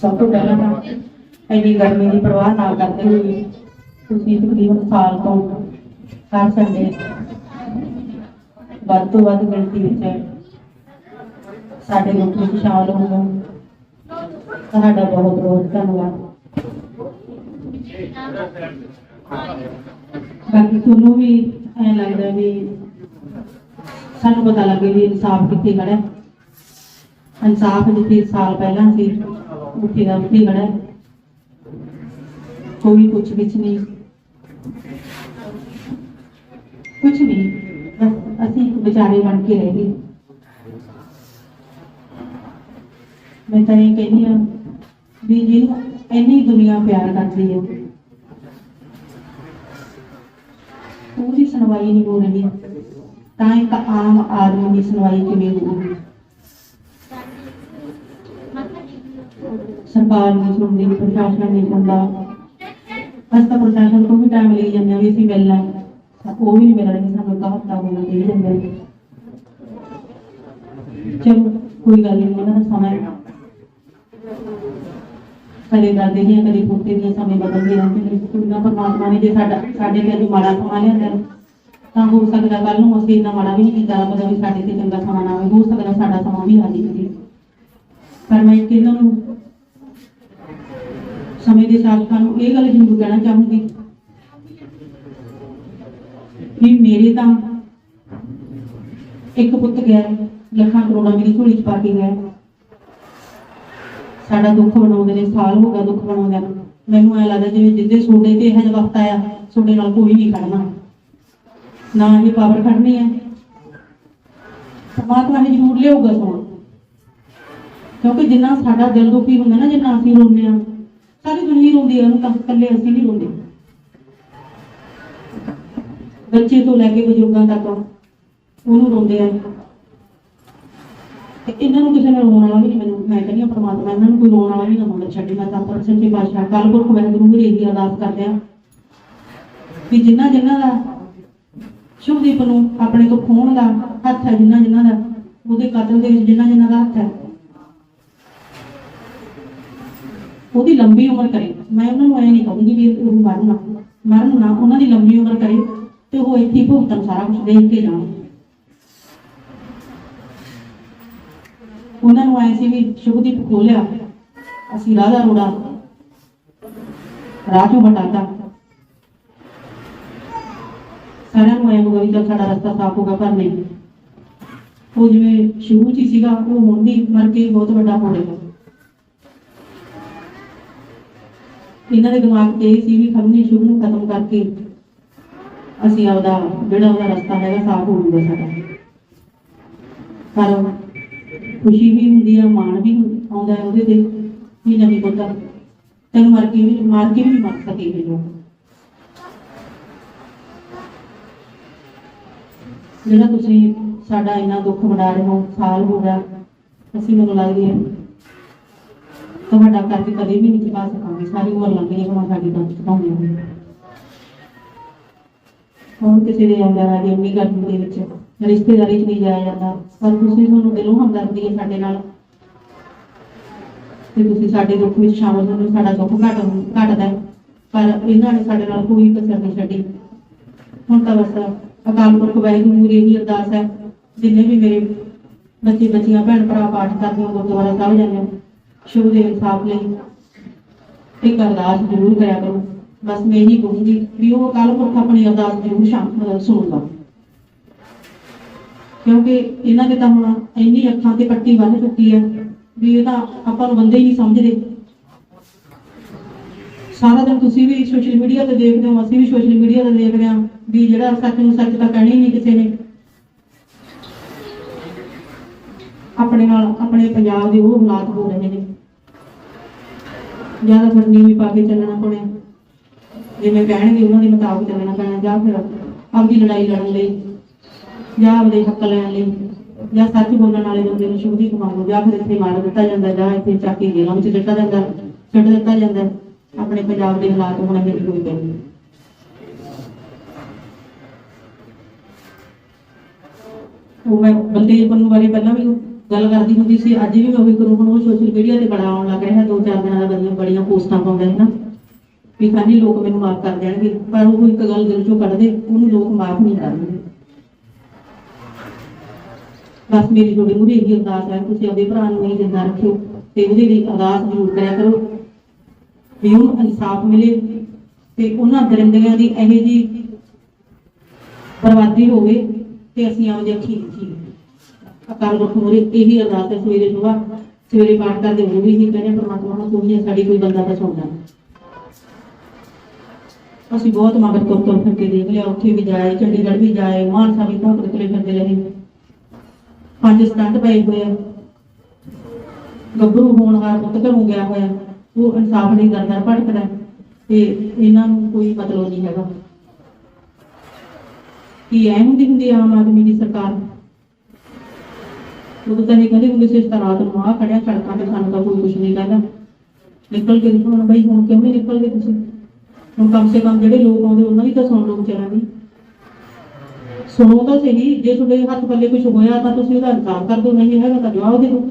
ਸਭ ਤੋਂ ਪਹਿਲਾਂ ਤਾਂ ਇੰਨੀ ਗਰਮੀ ਦੀ ਪਰਵਾਹ ਨਾ ਕਰਦੇ ਹੋਏ ਤੁਸੀਂ ਤਕਰੀਬਨ ਸਾਲ ਤੋਂ ਹਰ ਸੰਡੇ ਵੱਧ ਤੋਂ ਵੱਧ ਗਿਣਤੀ ਵਿੱਚ ਸਾਡੇ ਲੋਕ ਵਿੱਚ ਸ਼ਾਮਲ ਹੋ ਤੁਹਾਡਾ ਬਹੁਤ ਬਹੁਤ ਧੰਨਵਾਦ। ਬਾਕੀ ਤੁਹਾਨੂੰ ਵੀ ਐ ਲੱਗਦਾ ਵੀ ਸਾਨੂੰ ਪਤਾ ਲੱਗੇ ਵੀ ਇਨਸਾਫ ਕਿੱਥੇ ਖੜਾ ਇਨਸਾਫ ਜਿੱਥੇ ਸਾਲ ਪਹਿਲਾਂ ਸੀ ਉੱਥੇ ਦਾ ਉੱਥੇ ਖੜਾ ਹੈ ਕੋਈ ਕੁਛ ਵਿੱਚ ਨਹੀਂ ਕੁਛ ਨਹੀਂ ਬਸ ਅਸੀਂ ਇੱਕ ਵਿਚਾਰੇ ਬਣ ਕੇ ਰਹਿ ਗਏ ਮੈਂ ਤਾਂ ਇਹ ਕਹਿੰਦੀ ਆ ਵੀ ਜਿਹਨੂੰ ਇੰਨੀ ਦੁਨੀਆ ਪਿਆਰ ਕਰਦੀ ਹੈ ਉਹਦੀ ਸੁਣਵਾਈ ਨਹੀਂ ਹੋ ਰਹੀ ਤਾਂ ਇੱਕ ਆਮ ਆਦਮੀ ਦੀ ਸੁਣਵਾਈ ਕਿਵੇਂ ਹੋਊਗੀ ਸਰਕਾਰ ਨਹੀਂ ਸੁਣਦੀ ਪ੍ਰਸ਼ਾਸਨ ਨਹੀਂ ਸੁਣਦਾ। ਬਸ ਤਾਂ ਪ੍ਰਸ਼ਾਸਨ ਤੋਂ ਵੀ ਟਾਈਮ ਲਈ ਜਾਂਦੇ ਵੀ ਅਸੀਂ ਮਿਲਣਾ ਉਹ ਵੀ ਨਹੀਂ ਮਿਲ ਸਾਨੂੰ ਇੱਕ ਹਫਤਾ ਹੋ ਦੇ ਜਾਂਦੇ ਨੇ। ਚਲੋ, ਕੋਈ ਗੱਲ ਨਹੀਂ ਉਹਨਾਂ ਦਾ ਸਮਾਂ ਕਦੇ ਦਾਦੇ ਦੀਆਂ, ਕਦੇ ਪੋਤੇ ਦੀਆਂ ਸਮੇਂ ਬਦਲਦੇ ਰਹਿੰਦੇ ਨੇ। ਕੁੜੀਆਂ ਪਰਮਾਤਮਾ ਨੇ ਜੇ ਸਾਡਾ ਸਾਡੇ ਤੇ ਅੱਜ ਮਾੜਾ ਸਮਾਂ ਲਿਆਂਦਾ ਤਾਂ ਹੋ ਸਕਦਾ ਕੱਲ ਨੂੰ ਅਸੀਂ ਇੰਨਾ ਮਾੜਾ ਵੀ ਨਹੀਂ ਕੀਤਾ, ਰੱਬ ਵੀ ਸਾਡੇ ਤੇ ਚੰਗਾ ਸਮਾਂ ਨਾ ਆਵੇ। ਹੋ ਸਕਦਾ ਸਾਡਾ ਸਮਾਂ ਵੀ ਆ ਜਾਵੇ ਪਰ ਮੈਂ ਇੱਕ ਨੂੰ ਸਮੇਂ ਦੇ ਸਾਥਾਂ ਨੂੰ ਇਹ ਗੱਲ ਜ਼ਰੂਰ ਕਹਿਣਾ ਚਾਹੂੰਗੀ ਵੀ ਮੇਰੇ ਤਾਂ ਇੱਕ ਪੁੱਤ ਗਿਆ, ਲੱਖਾਂ ਕਰੋੜਾਂ ਮੇਰੀ ਝੋਲੀ ਚ ਪਾ ਕੇ ਗਿਆ। ਸਾਡਾ ਦੁੱਖ ਬਣਾਉਂਦੇ ਨੇ, ਸਾਲ ਹੋ ਗਿਆ ਦੁੱਖ ਬਣਾਉਂਦਿਆਂ ਨੂੰ। ਮੈਨੂੰ ਐ ਲੱਗਦਾ ਜਿਵੇਂ ਜਿੱਦੇ ਸੋਡੇ ਤੇ ਇਹ ਜਿਹਾ ਵਕਤ ਆਇਆ, ਸੋਡੇ ਨਾਲ ਕੋਈ ਨਹੀਂ ਖੜਨਾ। ਨਾ ਇਹ ਪਾਵਰ ਖੜਨੀ ਹੈ। ਪਰਮਾਤਮਾ ਨੇ ਜ਼ਰੂਰ ਲਿਆਊਗਾ ਸੋਣ ਕਿਉਂਕਿ ਜਿੰਨਾ ਸਾਡਾ ਦਿਲ ਦੁਖੀ ਹੁੰਦਾ ਨਾ, ਜਿੰਨਾ ਅਸੀਂ ਰੋਂਦੇ ਆ ਸਾਰੀ ਦੁਨੀਆ ਰੋਂਦੀ ਆ ਉਹਨੂੰ ਤਾਂ ਇਕੱਲੇ ਅਸੀਂ ਨਹੀਂ ਰੋਂਦੇ। ਬੱਚੇ ਤੋਂ ਲੈ ਕੇ ਬਜ਼ੁਰਗਾਂ ਤੱਕ ਉਹਨੂੰ ਰੋਂਦੇ ਆ। ਤੇ ਇਹਨਾਂ ਨੂੰ ਕਿਸੇ ਨੇ ਰੋਣ ਵਾਲਾ ਵੀ ਨਹੀਂ ਮੈਨੂੰ, ਮੈਂ ਕਹਿੰਦੀ ਹਾਂ ਪ੍ਰਮਾਤਮਾ ਇਹਨਾਂ ਨੂੰ ਕੋਈ ਰੋਣ ਵਾਲਾ ਵੀ ਨਾ ਹੋਣਾ ਛੱਡੇ ਮੈਂ ਤਾਂ ਪਰ ਸੱਚੇ ਪਾਤਸ਼ਾਹ। ਕੱਲ ਪੁਰਖ ਵਾਹਿਗੁਰੂ ਨੂੰ ਇਹੀ ਅਰਦਾਸ ਕਰਦੇ ਆ ਵੀ ਜਿਨ੍ਹਾਂ ਜਿਨ੍ਹਾਂ ਦਾ ਸ਼ੁਭਦੀਪ ਨੂੰ ਆਪਣੇ ਤੋਂ ਖੋਣ ਦਾ ਹੱਥ ਹੈ ਜਿਨ੍ਹਾਂ ਜਿਨ੍ਹਾਂ ਦਾ ਉਹਦੇ ਕਤਲ ਦੇ ਵਿੱਚ ਜਿਨ੍ਹਾਂ ਜਿਨ੍ਹਾਂ ਦਾ ਹੱਥ ਹੈ ਉਹਦੀ ਲੰਬੀ ਉਮਰ ਕਰੇ। ਮੈਂ ਉਹਨਾਂ ਨੂੰ ਐ ਨਹੀਂ ਕਹੂੰਗੀ ਵੀ ਉਹ ਮਰਨ ਨਾ ਮਰਨ ਨਾ, ਉਹਨਾਂ ਦੀ ਲੰਬੀ ਉਮਰ ਕਰੇ ਤੇ ਉਹ ਇੱਥੇ ਭੁਗਤਣ ਸਾਰਾ ਕੁਝ ਦੇਖ ਕੇ ਜਾਣ। ਉਹਨਾਂ ਨੂੰ ਐ ਸੀ ਵੀ ਸ਼ੁਭਦੀਪ ਖੋਲਿਆ, ਅਸੀਂ ਰਾਧਾ ਰੋੜਾ, ਰਾਜੂ ਬਟਾਤਾ ਸਾਰਿਆਂ ਨੂੰ ਐ ਹੋਗਾ ਵੀ ਚੱਲ ਸਾਡਾ ਰਸਤਾ ਸਾਫ਼ ਹੋਗਾ ਪਰ ਨਹੀਂ। ਉਹ ਜਿਵੇਂ ਸ਼ੁਰੂ ਚ ਹੀ ਸੀਗਾ, ਉਹ ਹੁਣ ਵੀ ਮਰ ਕੇ ਬਹੁਤ ਵੱਡਾ ਹੋ ਰਿਹਾ ਇਹਨਾਂ ਦੇ ਦਿਮਾਗ ਚ ਇਹ ਸੀ ਵੀ ਖੰਨੇ ਸ਼ੁਭ ਨੂੰ ਖਤਮ ਕਰਕੇ ਅਸੀਂ ਆਪਦਾ, ਜਿਹੜਾ ਉਹਦਾ ਰਸਤਾ ਹੈਗਾ, ਸਾਫ਼ ਹੋ ਜਾਊਗਾ ਸਾਡਾ। ਪਰ ਖੁਸ਼ੀ ਵੀ ਹੁੰਦੀ ਆ, ਮਾਣ ਵੀ ਆਉਂਦਾ ਉਹਦੇ ਤੇ, ਵੀ ਨਹੀਂ ਪਤਾ ਤੈਨੂੰ ਮਰ ਕੇ ਵੀ, ਮਾਰ ਕੇ ਵੀ ਨਹੀਂ ਮਰ ਸਕੇ ਇਹ ਲੋਕ। ਜਿਹੜਾ ਤੁਸੀਂ ਸਾਡਾ ਇੰਨਾ ਦੁੱਖ ਮਨਾ ਰਹੇ ਹੋ, ਸਾਲ ਹੋ ਗਿਆ, ਅਸੀਂ ਮੈਨੂੰ ਲੱਗਦੀ ਹੈ ਤੁਹਾਡਾ ਕਰਕੇ ਕਦੇ ਵੀ ਨਹੀਂ ਚੁਕਾ ਸਕਾਂਗੇ। ਸਾਰੀ ਉਮਰ ਲੰਘ ਗਈ ਹੁਣ ਸਾਡੀ ਤਾਂ ਚੁਕਾਉਂਦੇ ਹੋਏ ਹੁਣ ਕਿਸੇ ਦੇ ਆਉਂਦਾ ਹੈ ਇੰਨੀ ਗਰਮੀ ਦੇ ਵਿੱਚ ਰਿਸ਼ਤੇਦਾਰੀ 'ਚ ਨਹੀਂ ਜਾਇਆ ਜਾਂਦਾ। ਪਰ ਤੁਸੀਂ ਤੁਹਾਨੂੰ ਦਿਲੋਂ ਹਮਦਰਦੀ ਹੈ ਸਾਡੇ ਨਾਲ। ਤੇ ਤੁਸੀਂ ਸਾਡੇ ਦੁੱਖ ਵਿੱਚ ਸ਼ਾਮਲ ਹੋ ਸਾਡਾ ਦੁੱਖ ਘਟ ਘਟਦਾ ਹੈ। ਪਰ ਇਹਨਾਂ ਨੇ ਸਾਡੇ ਨਾਲ ਕੋਈ ਕਸਰ ਨਹੀਂ ਛੱਡੀ। ਹੁਣ ਤਾਂ ਬਸ ਅਕਾਲ ਪੁਰਖ ਵਾਹਿਗੁਰੂ ਨੂੰ ਇਹੀ ਅਰਦਾਸ ਹੈ। ਜਿੰਨੇ ਵੀ ਮੇਰੇ ਬੱਚੇ ਬੱਚੀਆਂ ਭੈਣ ਭਰਾ ਪਾਠ ਕਰਦੇ ਹੋ ਗੁਰਦੁਆਰਾ ਸਾਹਿਬ ਜਾਂਦੇ ਹੋ ਸ਼ੁਭ ਦੇ ਇਨਸਾਫ ਇੱਕ ਅਰਦਾਸ ਜ਼ਰੂਰ ਕਰਿਆ ਕਰੋ। ਬਸ ਮੈਂ ਇਹੀ ਕਹੂੰਗੀ ਵੀ ਉਹ ਅਕਾਲ ਪੁਰਖ ਆਪਣੀ ਅਰਦਾਸ ਜ਼ਰੂਰ ਸ਼ਾਮ ਅਹ ਕਿਉਂਕਿ ਇਹਨਾਂ ਦੇ ਤਾਂ ਹੁਣ ਇੰਨੀ ਅੱਖਾਂ ਤੇ ਪੱਟੀ ਬੰਨ ਚੁੱਕੀ ਹੈ ਵੀ ਇਹ ਤਾਂ ਆਪਾਂ ਨੂੰ ਬੰਦੇ ਹੀ ਨਹੀਂ ਸਮਝਦੇ। ਸਾਰਾ ਦਿਨ ਤੁਸੀਂ ਵੀ ਸੋਸ਼ਲ ਮੀਡੀਆ ਤੇ ਦੇਖਦੇ ਹੋ, ਅਸੀਂ ਵੀ ਸੋਸ਼ਲ ਮੀਡੀਆ ਤੇ ਦੇਖਦੇ ਹਾਂ ਵੀ ਜਿਹੜਾ ਸੱਚ ਨੂੰ ਸੱਚ ਤਾਂ ਕਹਿਣੀ ਨਹੀਂ ਕਿਸੇ ਨੇ। ਆਪਣੇ ਨਾਲ, ਆਪਣੇ ਪੰਜਾਬ ਦੇ ਉਹ ਹਾਲਾਤ ਹੋ ਰਹੇ ਨੇ। ਜ਼ਿਆਦਾ ਫਿਰ ਨੀਵੀਂ ਪਾ ਕੇ ਚੱਲਣਾ ਪੈਣਾ ਜਿਵੇਂ ਕਹਿਣਗੇ, ਉਹਨਾਂ ਦੇ ਮੁਤਾਬਕ ਚੱਲਣਾ ਪੈਣਾ, ਜਾਂ ਫਿਰ ਆਪਦੀ ਲੜਾਈ ਲੜਨ ਲਈ, ਜਾਂ ਆਪਦੇ ਹੱਕ ਲੈਣ ਲਈ, ਜਾਂ ਸੱਚ ਬੋਲਣ ਵਾਲੇ ਬੰਦੇ ਨੂੰ ਸ਼ੁਭਦੀ ਕਮਾ ਜਾਂ ਫਿਰ ਇੱਥੇ ਮਾਰ ਦਿੱਤਾ ਜਾਂਦਾ, ਜਾਂ ਇੱਥੇ ਚੱਕ ਕੇ ਜੇਲ੍ਹਾਂ ਵਿੱਚ ਦਿੱਤਾ ਜਾਂਦਾ ਛੱਡ ਦਿੱਤਾ ਜਾਂਦਾ। ਆਪਣੇ ਪੰਜਾਬ ਦੇ ਹਾਲਾਤ ਹੁਣ ਇਹ ਹੋਈ ਪਏ ਉਹ ਮੈਂ ਬਲਦੇਵ ਪੰਨੂ ਬਾਰੇ ਪਹਿਲਾਂ ਵੀ ਗੱਲ ਕਰਦੀ ਹੁੰਦੀ ਸੀ, ਅੱਜ ਵੀ ਮੈਂ ਉਹੀ ਕਰੂੰ ਹੁਣ ਉਹ ਸੋਸ਼ਲ ਮੀਡੀਆ ਤੇ ਬੜਾ ਆਉਣ ਲੱਗ ਰਿਹਾ, ਦੋ ਚਾਰ ਦਿਨਾਂ ਦਾ ਬੜੀਆਂ ਬੜੀਆਂ ਪੋਸਟਾਂ ਪਾਉਂਦਾ ਹੈ ਨਾ। ਵੀ ਖਾਲੀ ਲੋਕ ਮੈਨੂੰ ਮਾਫ ਕਰ ਦੇਣਗੇ, ਪਰ ਉਹ ਇੱਕ ਗੱਲ ਦਿਲ ਚੋਂ ਕੱਢਦੇ, ਉਹਨੂੰ ਲੋਕ ਮਾਫ ਨਹੀਂ ਕਰਨਗੇ। ਬਸ ਮੇਰੀ ਤੁਹਾਡੀ ਮੂਹਰੇ ਇਹੀ ਅਰਦਾਸ ਹੈ, ਤੁਸੀਂ ਆਪਦੇ ਭਰਾ ਨੂੰ ਨਹੀਂ ਜਿੰਦਾ ਰੱਖਿਓ, ਤੇ ਉਹਦੇ ਲਈ ਅਰਦਾਸ ਜ਼ਰੂਰ ਕਰਿਆ ਕਰੋ। ਵੀ ਉਹਨੂੰ ਇਨਸਾਫ ਮਿਲੇ, ਤੇ ਉਹਨਾਂ ਦਰਿੰਦਿਆਂ ਦੀ ਇਹੋ ਜੀ ਬਰਬਾਦੀ ਹੋਵੇ, ਤੇ ਅਸੀਂ ਆਪਦੇ ਅੱਖੀ ਦੇਖੀਏ। ਅਕਾਲ ਪੁਰਖ ਮੂਹਰੇ ਇਹੀ ਅਰਦਾਸ ਹੈ, ਸਵੇਰੇ ਸੁਬਾਹ, ਸਵੇਰੇ ਪਾਠ ਕਰਦੇ ਉਹ ਵੀ ਇਹੀ ਕਹਿੰਦੇ ਪਰਮਾਤਮਾ ਨੂੰ ਤੂੰ ਹੀ ਸਾਡੀ ਕੋਈ ਬੰਦਾ ਤਾਂ ਸੁਣਦਾ ਅਸੀਂ ਬਹੁਤ ਮਗਰ ਤੋਂ ਤੋਂ ਫਿਰ ਕੇ ਦੇਖ ਲਿਆ, ਉੱਥੇ ਵੀ ਜਾਏ, ਚੰਡੀਗੜ੍ਹ ਵੀ ਜਾਏ, ਮਾਨਸਾ ਵੀ ਭੌਂਕਦੇ ਤੁਰੇ ਫਿਰਦੇ ਰਹੇ। ਪੰਜ ਸਟੰਟ ਪਏ ਹੋਏ ਆ। ਗੱਭਰੂ ਹੋਣਹਾਰ ਪੁੱਤ ਘਰੋਂ ਗਿਆ ਹੋਇਆ, ਉਹ ਇਨਸਾਫ ਨਹੀਂ ਕਰਦਾ ਭਟਕਦਾ ਤੇ ਇਹਨਾਂ ਨੂੰ ਕੋਈ ਮਤਲਬ ਨਹੀਂ ਹੈਗਾ। ਕੀ ਐ ਹੁੰਦੀ ਹੁੰਦੀ ਆਮ ਆਦਮੀ ਦੀ ਸਰਕਾਰ? ਉਹ ਤਾਂ ਇਹ ਕਹਿੰਦੇ ਹੁੰਦੇ ਇਸ ਰਾਤ ਨੂੰ ਆ ਖੜਿਆ ਸੜਕਾਂ ਤੇ, ਸਾਨੂੰ ਤਾਂ ਕੋਈ ਕੁਝ ਨਹੀਂ ਕਹਿੰਦਾ। ਨਿਕਲ ਕੇ ਦਿਖਾਉਣ ਬਈ, ਹੁਣ ਕਿਉਂ ਨਹੀਂ ਨਿਕਲ ਗਏ ਤੁਸੀਂ? ਹੁਣ ਕਮ ਸੇ ਕਮ ਜਿਹੜੇ ਲੋਕ ਆਉਂਦੇ, ਉਹਨਾਂ ਦੀ ਤਾਂ ਸੁਣ ਲਓ ਵਿਚਾਰਿਆਂ ਦੀ। ਸੁਣੋ ਤਾਂ ਸਹੀ, ਜੇ ਤੁਹਾਡੇ ਹੱਥ ਪੱਲੇ ਕੁਝ ਹੋਇਆ ਤਾਂ ਤੁਸੀਂ ਉਹਦਾ ਇਨਕਾਰ ਕਰ ਦਿਓ, ਨਹੀਂ ਹੈਗਾ ਤਾਂ ਜਵਾਬ ਦੇ ਦਿਓ।